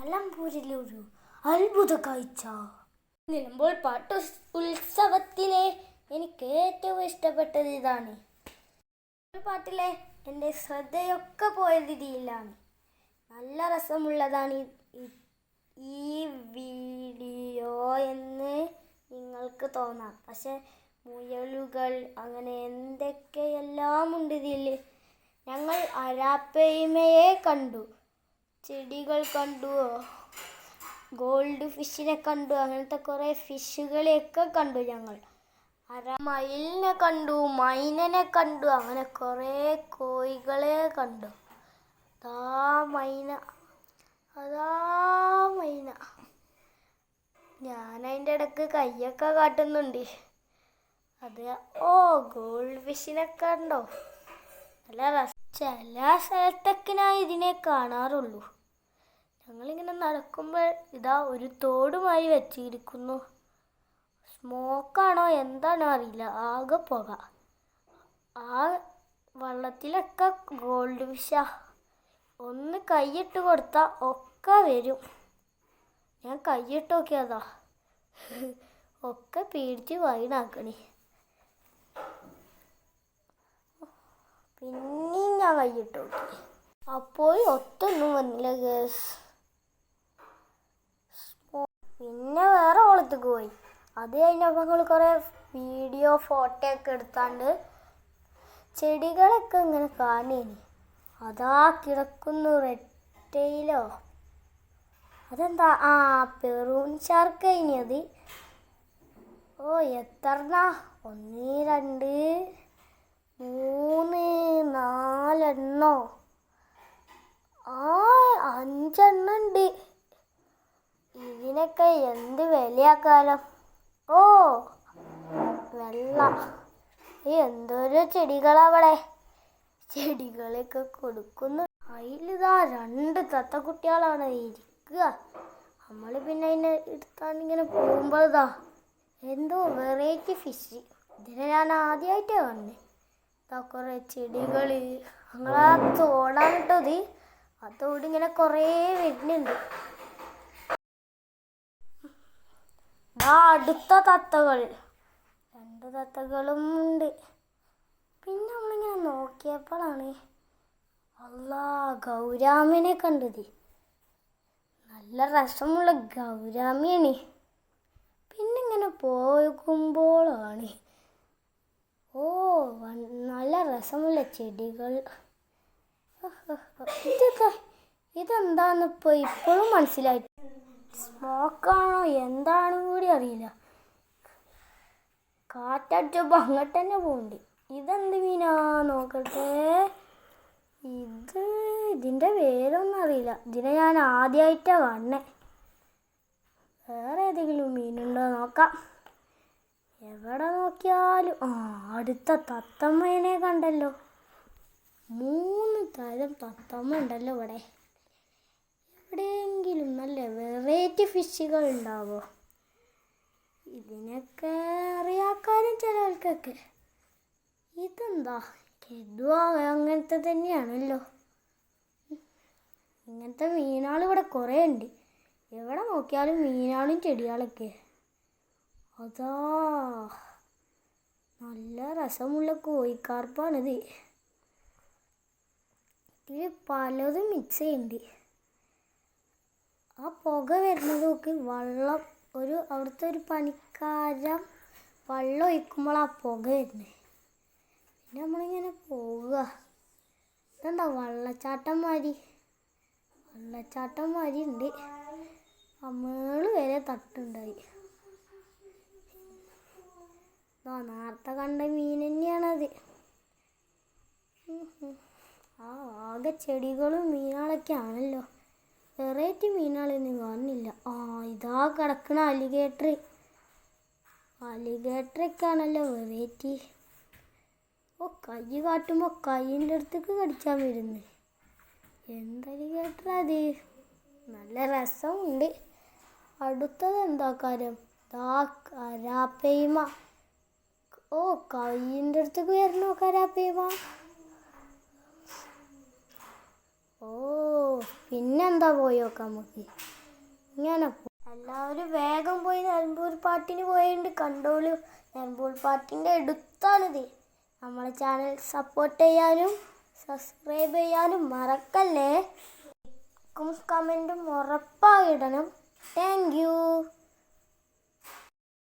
നിലമ്പൂരിലൊരു അത്ഭുത കാഴ്ച നിലമ്പൂർ പാട്ട് ഉത്സവത്തിലെ എനിക്ക് ഏറ്റവും ഇഷ്ടപ്പെട്ടത് ഇതാണ്. പാട്ടിലെ എന്റെ ശ്രദ്ധയൊക്കെ പോയത് ഇതിലാണ് നല്ല രസമുള്ളതാണ് ഈ വീഡിയോ എന്ന് നിങ്ങൾക്ക് തോന്നാം. പക്ഷെ മുയലുകൾ അങ്ങനെ എന്തൊക്കെയെല്ലാം ഉണ്ട് ഇതിൽ ഞങ്ങൾ അരാപ്പയിമയെ കണ്ടു. ചെടികൾ കണ്ടു. ഗോൾഡ് ഫിഷിനെ കണ്ടു. അങ്ങനത്തെ കുറേ ഫിഷുകളെയൊക്കെ കണ്ടു ഞങ്ങൾ. അര മയിലിനെ കണ്ടു മൈനനെ കണ്ടു അങ്ങനെ കുറേ കോഴികളെ കണ്ടു. അതാ മൈന അതാ മൈന. ഞാൻ അതിന്റെ ഇടയ്ക്ക് കൈയൊക്കെ കാട്ടുന്നുണ്ട്. അത് ഓ ഗോൾഡ് ഫിഷിനെ കണ്ടോ. നല്ല രസ ചില സ്ഥലത്തൊക്കെ ഞാൻ ഇതിനെ കാണാറുള്ളൂ. ഞങ്ങളിങ്ങനെ നടക്കുമ്പോൾ ഇതാ ഒരു തോടുമായി വെച്ചിരിക്കുന്നു. സ്മോക്കാണോ എന്താണോ അറിയില്ല. ആകെ പുക. ആ വള്ളത്തിലൊക്കെ ഗോൾഡ് വിഷ ഒന്ന് കൈയിട്ട് കൊടുത്താൽ ഒക്കെ വരും. ഞാൻ കൈയിട്ട് നോക്കിയതാ. ഒക്കെ പേടിച്ച് വൈനാക്കണേ പിന്നെയും ഞാൻ വൈകിട്ട് നോക്കി അപ്പോൾ ഒത്തൊന്നും വന്നില്ല ഗേസ് പിന്നെ വേറെ കുളത്തേക്ക് പോയി. അത് കഴിഞ്ഞപ്പോൾ ഞങ്ങൾ കുറേ വീഡിയോ ഫോട്ടോ ഒക്കെ എടുത്താണ്ട് ചെടികളൊക്കെ ഇങ്ങനെ കാണേനി. അതാ കിടക്കുന്നു റെറ്റയിലോ. അതെന്താ? ആ പെറൂൺ ഷാർക്ക് കഴിഞ്ഞത് ഓ എത്രണ്ണ? ഒന്ന് രണ്ട് മൂന്ന് നാലെണ്ണോ? ആ അഞ്ചെണ്ണം ഉണ്ട്. ഇതിനൊക്കെ എന്ത് വിലയാക്കാലം? ഓ വെള്ള. എന്തോരോ ചെടികളവിടെ ചെടികളൊക്കെ കൊടുക്കുന്നു. അതിലിതാ രണ്ട് തത്തക്കുട്ടികളാണ് ഇരിക്കുക. നമ്മൾ പിന്നെ അതിനെ എടുത്താണ്ട് ഇങ്ങനെ പോകുമ്പോൾ ഇതാ. എന്തോ വെറൈറ്റി ഫിഷ് ഇതിനെ ഞാൻ ആദ്യമായിട്ടേ വന്നേ ഇതാ കുറേ ചെടികൾ ഞങ്ങളാ തോടാണ് ഇത്. ആ തോട് ഇങ്ങനെ കുറേ വരുന്നുണ്ട്. ദാ അടുത്ത തത്തകൾ. രണ്ട് തത്തകളും ഉണ്ട്. പിന്നെ നമ്മളിങ്ങനെ നോക്കിയപ്പോഴാണ് അല്ലാ ഗൗരാമിനെ കണ്ടത്. നല്ല രസമുള്ള ഗൗരാമിയാണ്. പിന്നെ ഇങ്ങനെ പോകുമ്പോഴാണ് ഓ നല്ല രസമുള്ള ചെടികൾ. ഇതൊക്കെ ഇതെന്താന്ന് ഇപ്പോൾ ഇപ്പോഴും മനസ്സിലായി സ്മോക്കാണോ എന്താണെന്ന് കൂടി അറിയില്ല. കാറ്റടിച്ചപ്പോൾ അങ്ങോട്ട് തന്നെ പോകുന്നുണ്ട് ഇതെന്ത് മീനാ നോക്കട്ടെ. ഇത് ഇതിന്റെ പേരൊന്നും അറിയില്ല. ഇതിനെ ഞാൻ ആദ്യമായിട്ടാണ് കാണുന്നത് വേറെ ഏതെങ്കിലും മീനുണ്ടോ നോക്കാം. എവിടെ നോക്കിയാലും ആ അടുത്ത തത്തമ്മേനെ കണ്ടല്ലോ. മൂന്ന് തരം തത്തമ്മ ഉണ്ടല്ലോ ഇവിടെ. എവിടെയെങ്കിലും നല്ല വെറൈറ്റി ഫിഷുകൾ ഉണ്ടാവോ? ഇതിനൊക്കെ അറിയാക്കാനും ചില ആൾക്കൊക്കെ ഇതെന്താ? കെതുവ അങ്ങനത്തെ തന്നെയാണല്ലോ. ഇങ്ങനത്തെ മീനാൾ ഇവിടെ കുറേ ഉണ്ട് എവിടെ നോക്കിയാലും മീനാളും ചെടികളൊക്കെ. അതാ. നല്ല രസമുള്ള കോഴിക്കാർപ്പാണിത്. ഇതിൽ പലതും മിക്സ് ചെയ്യുന്നുണ്ട് ആ പുക വരുന്നതൊക്കെ നോക്കി വെള്ളം ഒരു അവിടുത്തെ ഒരു പണിക്കാരൻ വെള്ളം ഒഴിക്കുമ്പോൾ ആ പുക വരുന്നത് പിന്നെ നമ്മളിങ്ങനെ പോവുക. ഇതെന്താ വെള്ളച്ചാട്ടം മാതിരി? വെള്ളച്ചാട്ടം മാതിരി ഉണ്ട് നമ്മൾ വരെ തട്ടുണ്ടായി. ഇതാ നേരത്തെ കണ്ട മീൻ തന്നെയാണത്. ആ ആകെ ചെടികളും മീനുകളൊക്കെ ആണല്ലോ. വെറൈറ്റി മീനുകളൊന്നും കാണുന്നില്ല. ആ ഇതാ കിടക്കണ അലിഗേറ്റർ അലിഗേറ്ററൊക്കെ ആണല്ലോ വെറൈറ്റി. ഓ കൈ കാട്ടുമ്പോൾ കൈന്റെ അടുത്തേക്ക് കടിച്ചാൽ വരുന്നത് എന്തലിഗേറ്റർ അത് നല്ല രസമുണ്ട്. അടുത്തത് എന്താ കാര്യം? ദാ കരാപ്പയ്മ. ഓ കൈന്റെ അടുത്തേക്ക് വരണോ കരാപ്പേവ? ഓ പിന്നെന്താ പോയി നോക്കാം നമുക്ക്. ഇങ്ങനെ എല്ലാവരും വേഗം പോയി നിലമ്പൂർ പാട്ടിന് പോയിട്ടുണ്ട്. കണ്ടോളൂ നിലമ്പൂർ പാട്ടിന്റെ അടുത്താണിത് നമ്മളെ ചാനൽ സപ്പോർട്ട് ചെയ്യാനും സബ്സ്ക്രൈബ് ചെയ്യാനും മറക്കല്ലേ? കമന്റും ഉറപ്പായിടണം താങ്ക് യു